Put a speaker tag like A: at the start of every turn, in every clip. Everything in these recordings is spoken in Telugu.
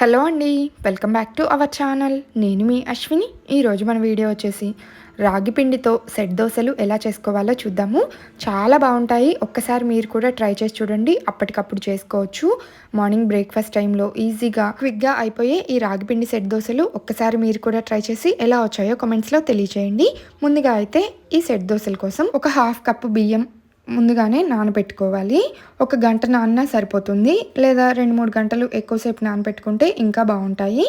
A: హలో అండి welcome back to our channel. నేను మీ అశ్విని. ఈరోజు మన వీడియో వచ్చేసి రాగి పిండితో సెట్ దోశలు ఎలా చేసుకోవాలో చూద్దాము. చాలా బాగుంటాయి. ఒక్కసారి మీరు కూడా ట్రై చేసి చూడండి. అప్పటికప్పుడు చేసుకోవచ్చు. మార్నింగ్ బ్రేక్ఫాస్ట్ టైంలో ఈజీగా క్విక్గా అయిపోయే ఈ రాగి పిండి సెట్ దోశలు ఒక్కసారి మీరు కూడా ట్రై చేసి ఎలా వచ్చాయో కమెంట్స్లో తెలియచేయండి. ముందుగా అయితే ఈ సెట్ దోశల కోసం ఒక హాఫ్ కప్పు బియ్యం ముందుగానే నానబెట్టుకోవాలి. ఒక గంట నాన్న సరిపోతుంది. లేదా రెండు మూడు గంటలు ఎక్కువసేపు నానబెట్టుకుంటే ఇంకా బాగుంటాయి.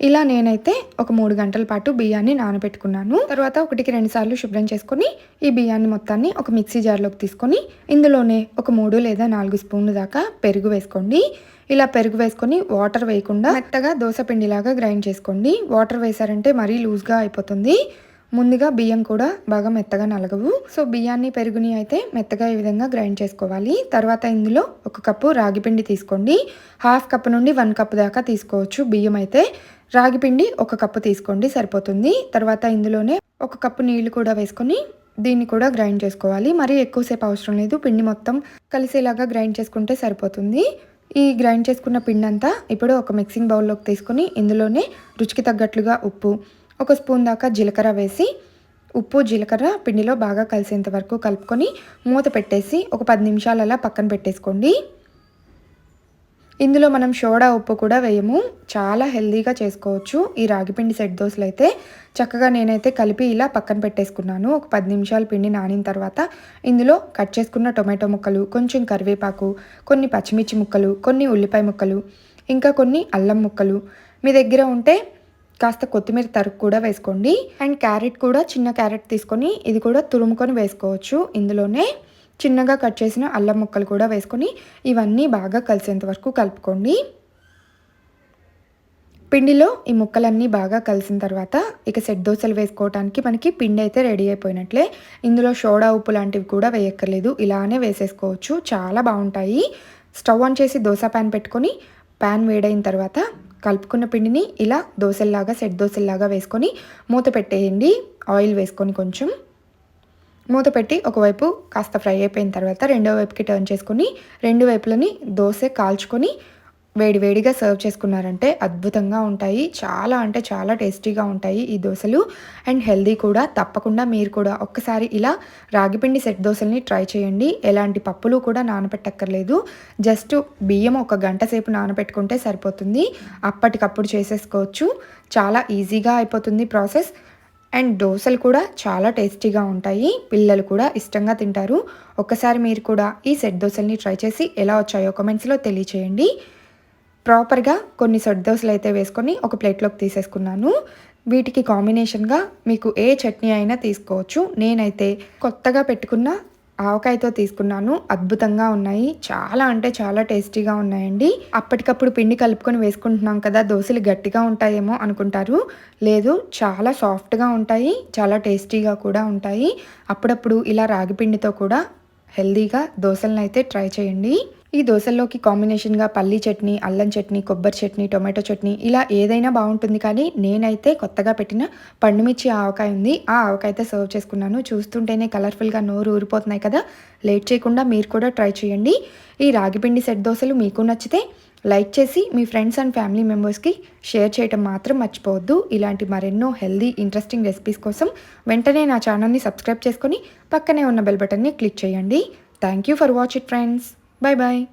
A: ఇలా నేనైతే ఒక మూడు గంటల పాటు బియ్యాన్ని నానబెట్టుకున్నాను. తర్వాత ఒకటికి రెండు సార్లు శుభ్రం చేసుకొని ఈ బియ్యాన్ని మొత్తాన్ని ఒక మిక్సీ జార్లోకి తీసుకొని ఇందులోనే ఒక మూడు లేదా నాలుగు స్పూన్లు దాకా పెరుగు వేసుకోండి. ఇలా పెరుగు వేసుకొని వాటర్ వేయకుండా మెత్తగా దోశ పిండిలాగా గ్రైండ్ చేసుకోండి. వాటర్ వేసారంటే మరీ లూజ్గా అయిపోతుంది. ముందుగా బియ్యం కూడా బాగా మెత్తగా నలగవు. సో బియ్యాన్ని పెరుగుని అయితే మెత్తగా ఈ విధంగా గ్రైండ్ చేసుకోవాలి. తర్వాత ఇందులో ఒక కప్పు రాగి పిండి తీసుకోండి. హాఫ్ కప్ నుండి వన్ కప్ దాకా తీసుకోవచ్చు బియ్యం అయితే. రాగి పిండి ఒక కప్పు తీసుకోండి సరిపోతుంది. తర్వాత ఇందులోనే ఒక కప్పు నీళ్ళు కూడా వేసుకొని దీన్ని కూడా గ్రైండ్ చేసుకోవాలి. మరీ ఎక్కువసేపు అవసరం లేదు. పిండి మొత్తం కలిసేలాగా గ్రైండ్ చేసుకుంటే సరిపోతుంది. ఈ గ్రైండ్ చేసుకున్న పిండి అంతా ఇప్పుడు ఒక మిక్సింగ్ బౌల్లోకి తీసుకొని ఇందులోనే రుచికి తగ్గట్లుగా ఉప్పు ఒక స్పూన్ దాకా జీలకర్ర వేసి ఉప్పు జీలకర్ర పిండిలో బాగా కలిసేంత వరకు కలుపుకొని మూత పెట్టేసి ఒక పది నిమిషాలు అలా పక్కన పెట్టేసుకోండి. ఇందులో మనం సోడా ఉప్పు కూడా వేయము. చాలా హెల్దీగా చేసుకోవచ్చు ఈ రాగిపిండి సెట్ దోశలు అయితే. చక్కగా నేనైతే కలిపి ఇలా పక్కన పెట్టేసుకున్నాను. ఒక పది నిమిషాలు పిండి నానిన తర్వాత ఇందులో కట్ చేసుకున్న టొమాటో ముక్కలు కొంచెం కరివేపాకు కొన్ని పచ్చిమిర్చి ముక్కలు కొన్ని ఉల్లిపాయ ముక్కలు ఇంకా కొన్ని అల్లం ముక్కలు. మీ దగ్గర ఉంటే కాస్త కొత్తిమీర తరుగు కూడా వేసుకోండి. అండ్ క్యారెట్ కూడా చిన్న క్యారెట్ తీసుకొని ఇది కూడా తురుముకొని వేసుకోవచ్చు. ఇందులోనే చిన్నగా కట్ చేసిన అల్లం ముక్కలు కూడా వేసుకొని ఇవన్నీ బాగా కలిసేంత వరకు కలుపుకోండి. పిండిలో ఈ ముక్కలన్నీ బాగా కలిసిన తర్వాత ఇక సెట్ దోశలు వేసుకోవడానికి మనకి పిండి అయితే రెడీ అయిపోయినట్లే. ఇందులో సోడా ఉప్పు లాంటివి కూడా వేయక్కర్లేదు. ఇలానే వేసేసుకోవచ్చు. చాలా బాగుంటాయి. స్టవ్ ఆన్ చేసి దోశ ప్యాన్ పెట్టుకొని ప్యాన్ వేడైన తర్వాత కలుపుకున్న పిండిని ఇలా దోశల్లాగా సెట్ దోశల్లాగా వేసుకొని మూత పెట్టేయండి. ఆయిల్ వేసుకొని కొంచెం మూత పెట్టి ఒకవైపు కాస్త ఫ్రై అయిపోయిన తర్వాత రెండో వైపుకి టర్న్ చేసుకొని రెండు వైపులని దోశ కాల్చుకొని వేడివేడిగా సర్వ్ చేసుకున్నారంటే అద్భుతంగా ఉంటాయి. చాలా అంటే చాలా టేస్టీగా ఉంటాయి ఈ దోశలు. అండ్ హెల్దీ కూడా. తప్పకుండా మీరు కూడా ఒక్కసారి ఇలా రాగిపిండి సెట్ దోశల్ని ట్రై చేయండి. ఎలాంటి పప్పులు కూడా నానబెట్టక్కర్లేదు జస్ట్ బియ్యం ఒక గంట సేపు నానబెట్టుకుంటే సరిపోతుంది. అప్పటికప్పుడు చేసేసుకోవచ్చు. చాలా ఈజీగా అయిపోతుంది ప్రాసెస్. అండ్ దోశలు కూడా చాలా టేస్టీగా ఉంటాయి. పిల్లలు కూడా ఇష్టంగా తింటారు. ఒక్కసారి మీరు కూడా ఈ సెట్ దోశల్ని ట్రై చేసి ఎలా వచ్చాయో కమెంట్స్లో తెలియచేయండి. ప్రాపర్గా కొన్ని సొడ్ దోశలు అయితే వేసుకొని ఒక ప్లేట్లోకి తీసేసుకున్నాను. వీటికి కాంబినేషన్గా మీకు ఏ చట్నీ అయినా తీసుకోవచ్చు. నేనైతే కొత్తగా పెట్టుకున్న ఆవకాయతో తీసుకున్నాను. అద్భుతంగా ఉన్నాయి. చాలా అంటే చాలా టేస్టీగా ఉన్నాయండి. అప్పటికప్పుడు పిండి కలుపుకొని వేసుకుంటున్నాం కదా దోశలు గట్టిగా ఉంటాయేమో అనుకుంటారు. లేదు చాలా సాఫ్ట్గా ఉంటాయి చాలా టేస్టీగా కూడా ఉంటాయి. అప్పుడప్పుడు ఇలా రాగి పిండితో కూడా హెల్దీగా దోశలను అయితే ట్రై చేయండి. ఈ దోశల్లోకి కాంబినేషన్గా పల్లీ చట్నీ అల్లం చట్నీ కొబ్బరి చట్నీ టొమాటో చట్నీ ఇలా ఏదైనా బాగుంటుంది కానీ నేనైతే కొత్తగా పెట్టిన పండుమిర్చి ఆవకాయ ఉంది. ఆ ఆవకాయ అయితే సర్వ్ చేసుకున్నాను. చూస్తుంటేనే కలర్ఫుల్గా నోరు ఊరిపోతున్నాయి కదా. లేట్ చేయకుండా మీరు కూడా ట్రై చేయండి. ఈ రాగిపిండి సెట్ దోశలు మీకు నచ్చితే లైక్ చేసి మీ ఫ్రెండ్స్ అండ్ ఫ్యామిలీ మెంబర్స్కి షేర్ చేయటం మాత్రం మర్చిపోవద్దు. ఇలాంటి మరెన్నో హెల్దీ ఇంట్రెస్టింగ్ రెసిపీస్ కోసం వెంటనే నా ఛానల్ని సబ్స్క్రైబ్ చేసుకొని పక్కనే ఉన్న బెల్ బటన్ని క్లిక్ చేయండి. Thank you for watch it friends. Bye bye.